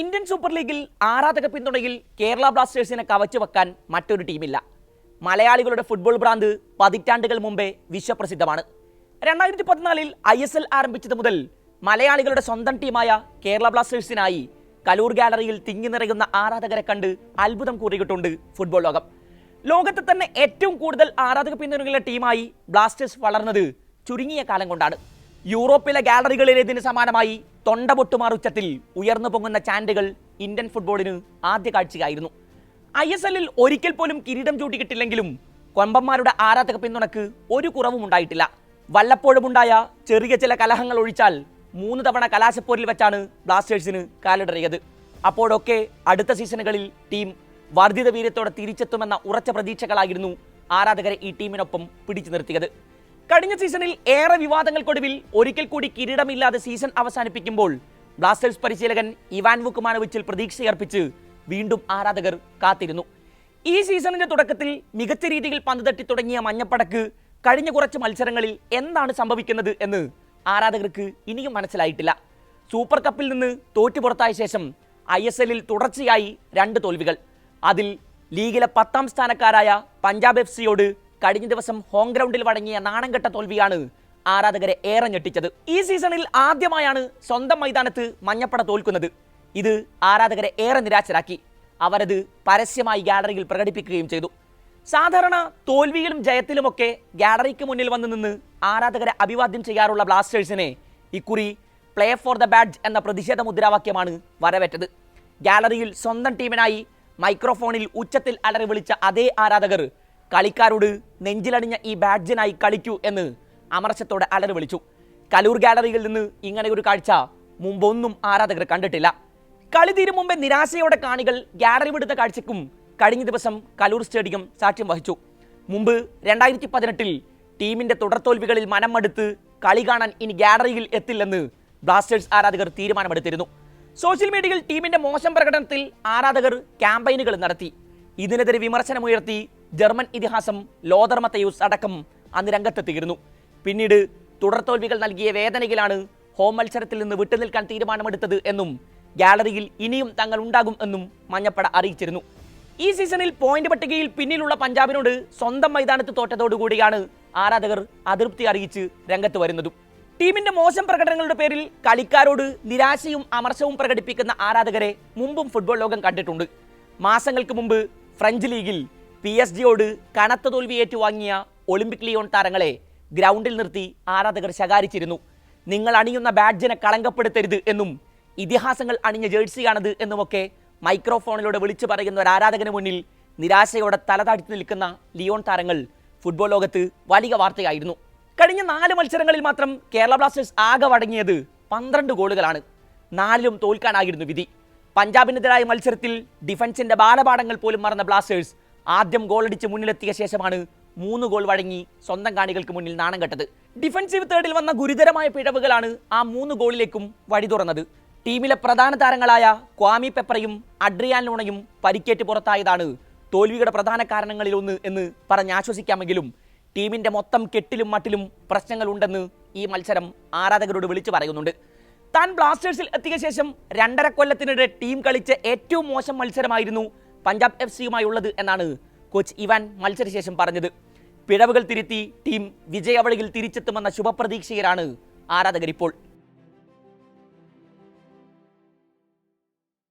Indian super ലീഗിൽ ആരാധക പിന്തുണയിൽ കേരള ബ്ലാസ്റ്റേഴ്സിനെ കവച്ചു വെക്കാൻ മറ്റൊരു ടീമില്ല. മലയാളികളുടെ ഫുട്ബോൾ ഭ്രാന്ത് പതിറ്റാണ്ടുകൾ മുമ്പേ വിശ്വപ്രസിദ്ധമാണ്. രണ്ടായിരത്തി പതിനാലിൽ ഐ എസ് എൽ ആരംഭിച്ചത് മുതൽ മലയാളികളുടെ സ്വന്തം ടീമായ കേരള ബ്ലാസ്റ്റേഴ്സിനായി കലൂർ ഗാലറിയിൽ തിങ്ങി നിറയുന്ന ആരാധകരെ കണ്ട് അത്ഭുതം കൂറിയിട്ടുണ്ട് ഫുട്ബോൾ ലോകം. ലോകത്തെ തന്നെ ഏറ്റവും കൂടുതൽ ആരാധക പിന്തുണയുള്ള ടീമായി ബ്ലാസ്റ്റേഴ്സ് വളർന്നത് ചുരുങ്ങിയ കാലം കൊണ്ടാണ്. യൂറോപ്പിലെ ഗാലറികളിലേതിന് സമാനമായി തൊണ്ട പൊട്ടുമാർ ഉച്ചത്തിൽ ഉയർന്നു പൊങ്ങുന്ന ചാൻഡുകൾ ഇന്ത്യൻ ഫുട്ബോളിന് ആദ്യ കാഴ്ചയായിരുന്നു. ഐ എസ് എല്ലിൽ ഒരിക്കൽ പോലും കിരീടം ചൂട്ടിക്കിട്ടില്ലെങ്കിലും കൊമ്പന്മാരുടെ ആരാധക പിന്തുണക്ക് ഒരു കുറവും ഉണ്ടായിട്ടില്ല. വല്ലപ്പോഴുമുണ്ടായ ചെറിയ ചില കലഹങ്ങൾ ഒഴിച്ചാൽ മൂന്ന് തവണ കലാശപ്പോരിൽ വെച്ചാണ് ബ്ലാസ്റ്റേഴ്സിന് കാലിടറിയത്. അപ്പോഴൊക്കെ അടുത്ത സീസണുകളിൽ ടീം വർദ്ധിത വീര്യത്തോടെ തിരിച്ചെത്തുമെന്ന ഉറച്ച പ്രതീക്ഷകളായിരുന്നു ആരാധകരെ ഈ ടീമിനൊപ്പം പിടിച്ചു നിർത്തിയത്. കഴിഞ്ഞ സീസണിൽ ഏറെ വിവാദങ്ങൾക്കൊടുവിൽ ഒരിക്കൽ കൂടി കിരീടമില്ലാതെ സീസൺ അവസാനിപ്പിക്കുമ്പോൾ ബ്ലാസ്റ്റേഴ്സ് പരിശീലകൻ ഇവാൻ വുക്കുമാനോവിച്ചിൽ പ്രതീക്ഷയർപ്പിച്ച് വീണ്ടും ആരാധകർ കാത്തിരുന്നു. ഈ സീസണിന്റെ തുടക്കത്തിൽ മികച്ച രീതിയിൽ പന്ത് തട്ടി തുടങ്ങിയ മഞ്ഞപ്പടക്ക് കഴിഞ്ഞ കുറച്ച് മത്സരങ്ങളിൽ എന്താണ് സംഭവിക്കുന്നത് എന്ന് ആരാധകർക്ക് ഇനിയും മനസ്സിലായിട്ടില്ല. സൂപ്പർ കപ്പിൽ നിന്ന് തോറ്റു പുറത്തായ ശേഷം ഐ എസ് എല്ലിൽ തുടർച്ചയായി രണ്ട് തോൽവികൾ. അതിൽ ലീഗിലെ പത്താം സ്ഥാനക്കാരായ പഞ്ചാബ് എഫ് സിയോട് കഴിഞ്ഞ ദിവസം ഹോം ഗ്രൗണ്ടിൽ വഴങ്ങിയ നാണംകെട്ട തോൽവിയാണ് ആരാധകരെ ഏറെ ഞെട്ടിച്ചത്. ഈ സീസണിൽ ആദ്യമായാണ് സ്വന്തം മൈതാനത്ത് മഞ്ഞപ്പട തോൽക്കുന്നത്. ഇത് ആരാധകരെ ഏറെ നിരാശരാക്കി. അവരത് പരസ്യമായി ഗാലറിയിൽ പ്രകടിപ്പിക്കുകയും ചെയ്തു. സാധാരണ തോൽവിയിലും ജയത്തിലുമൊക്കെ ഗാലറിക്ക് മുന്നിൽ വന്നു നിന്ന് ആരാധകരെ അഭിവാദ്യം ചെയ്യാറുള്ള ബ്ലാസ്റ്റേഴ്സിനെ ഇക്കുറി പ്ലേ ഫോർ ദ ബാഡ്ജ് എന്ന പ്രതിഷേധ മുദ്രാവാക്യമാണ് വരവേറ്റത്. ഗാലറിയിൽ സ്വന്തം ടീമിനായി മൈക്രോഫോണിൽ ഉച്ചത്തിൽ അലറി വിളിച്ച അതേ ആരാധകർ കളിക്കാരോട് നെഞ്ചിലണിഞ്ഞ ഈ ബാഡ്ജിനായി കളിക്കൂ എന്ന് അമർശത്തോടെ അലറി വിളിച്ചു. കലൂർ ഗാലറിയിൽ നിന്ന് ഇങ്ങനെ ഒരു കാഴ്ച മുമ്പൊന്നും ആരാധകർ കണ്ടിട്ടില്ല. കളി തീരും മുമ്പേ നിരാശയോടെ കാണികൾ ഗാലറി വിടുന്ന കാഴ്ചക്കും കഴിഞ്ഞ ദിവസം കലൂർ സ്റ്റേഡിയം സാക്ഷ്യം വഹിച്ചു. മുമ്പ് രണ്ടായിരത്തി പതിനെട്ടിൽ ടീമിന്റെ തുടർത്തോൽവികളിൽ മനം മടുത്ത് കളി കാണാൻ ഇനി ഗാലറിയിൽ എത്തില്ലെന്ന് ബ്ലാസ്റ്റേഴ്സ് ആരാധകർ തീരുമാനമെടുത്തിരുന്നു. സോഷ്യൽ മീഡിയയിൽ ടീമിന്റെ മോശം പ്രകടനത്തിൽ ആരാധകർ ക്യാമ്പയിനുകൾ നടത്തി. ഇതിനെതിരെ വിമർശനമുയർത്തി ജർമ്മൻ ഇതിഹാസം ലോതർ മത്തയൂസ് അടക്കം അന്ന് രംഗത്തെത്തിയിരുന്നു. പിന്നീട് തുടർത്തോൽവികൾ നൽകിയ വേദനയിലാണ് ഹോം മത്സരത്തിൽ നിന്ന് വിട്ടുനിൽക്കാൻ തീരുമാനമെടുത്തത് എന്നും ഗാലറിയിൽ ഇനിയും തങ്ങൾ ഉണ്ടാകും എന്നും മഞ്ഞപ്പട അറിയിച്ചിരുന്നു. ഈ സീസണിൽ പോയിന്റ് പട്ടികയിൽ പിന്നിലുള്ള പഞ്ചാബിനോട് സ്വന്തം മൈതാനത്ത് തോറ്റതോടുകൂടിയാണ് ആരാധകർ അതൃപ്തി അറിയിച്ച് രംഗത്ത് വരുന്നതും. ടീമിന്റെ മോശം പ്രകടനങ്ങളുടെ പേരിൽ കളിക്കാരോട് നിരാശയും അമർശവും പ്രകടിപ്പിക്കുന്ന ആരാധകരെ മുമ്പും ഫുട്ബോൾ ലോകം കണ്ടിട്ടുണ്ട്. മാസങ്ങൾക്ക് മുമ്പ് ഫ്രഞ്ച് ലീഗിൽ പി എസ് ജിയോട് കനത്ത തോൽവി ഏറ്റുവാങ്ങിയ ഒളിമ്പിക് ലിയോൺ താരങ്ങളെ ഗ്രൗണ്ടിൽ നിർത്തി ആരാധകർ ശകാരിച്ചിരുന്നു. നിങ്ങൾ അണിയുന്ന ബാഡ്ജിനെ കളങ്കപ്പെടുത്തരുത് എന്നും ഇതിഹാസങ്ങൾ അണിഞ്ഞ ജേഴ്സിയാണത് എന്നുമൊക്കെ മൈക്രോഫോണിലൂടെ വിളിച്ചു പറയുന്ന ഒരു ആരാധകന് മുന്നിൽ നിരാശയോടെ തലതാഴ്ത്തി നിൽക്കുന്ന ലിയോൺ താരങ്ങൾ ഫുട്ബോൾ ലോകത്ത് വലിയ വാർത്തയായിരുന്നു. കഴിഞ്ഞ നാല് മത്സരങ്ങളിൽ മാത്രം കേരള ബ്ലാസ്റ്റേഴ്സ് ആകെ വടങ്ങിയത് പന്ത്രണ്ട് ഗോളുകളാണ്. നാലിലും തോൽക്കാനായിരുന്നു വിധി. പഞ്ചാബിനെതിരായ മത്സരത്തിൽ ഡിഫൻസിന്റെ ബാലപാഠങ്ങൾ പോലും മറന്ന ബ്ലാസ്റ്റേഴ്സ് ആദ്യം ഗോളടിച്ച് മുന്നിലെത്തിയ ശേഷമാണ് മൂന്ന് ഗോൾ വഴങ്ങി സ്വന്തം കാണികൾക്ക് മുന്നിൽ നാണം കെട്ടത്. ഡിഫൻസീവ് തേർഡിൽ വന്ന ഗുരുതരമായ പിഴവുകളാണ് ആ മൂന്ന് ഗോളിലേക്കും വഴി തുറന്നത്. ടീമിലെ പ്രധാന താരങ്ങളായ ക്വാമി പെപ്പറയും അഡ്രിയാൻ ലൂണയും പരിക്കേറ്റ് പുറത്തായതാണ് തോൽവിയുടെ പ്രധാന കാരണങ്ങളിൽ ഒന്ന് എന്ന് പറഞ്ഞ് ആശ്വസിക്കാമെങ്കിലും ടീമിന്റെ മൊത്തം കെട്ടിലും മട്ടിലും പ്രശ്നങ്ങളുണ്ടെന്ന് ഈ മത്സരം ആരാധകരോട് വിളിച്ചു പറയുന്നുണ്ട്. താൻ ബ്ലാസ്റ്റേഴ്സിൽ എത്തിയ ശേഷം രണ്ടര കൊല്ലത്തിനിടെ ടീം കളിച്ച ഏറ്റവും മോശം മത്സരമായിരുന്നു പഞ്ചാബ് എഫ് സിയുമായുള്ളത് എന്നാണ് കോച്ച് ഇവാൻ മത്സരശേഷം പറഞ്ഞത്. പിഴവുകൾ തിരുത്തി ടീം വിജയവളിയിൽ തിരിച്ചെത്തുമെന്ന ശുഭപ്രതീക്ഷയിലാണ് ആരാധകരിപ്പോൾ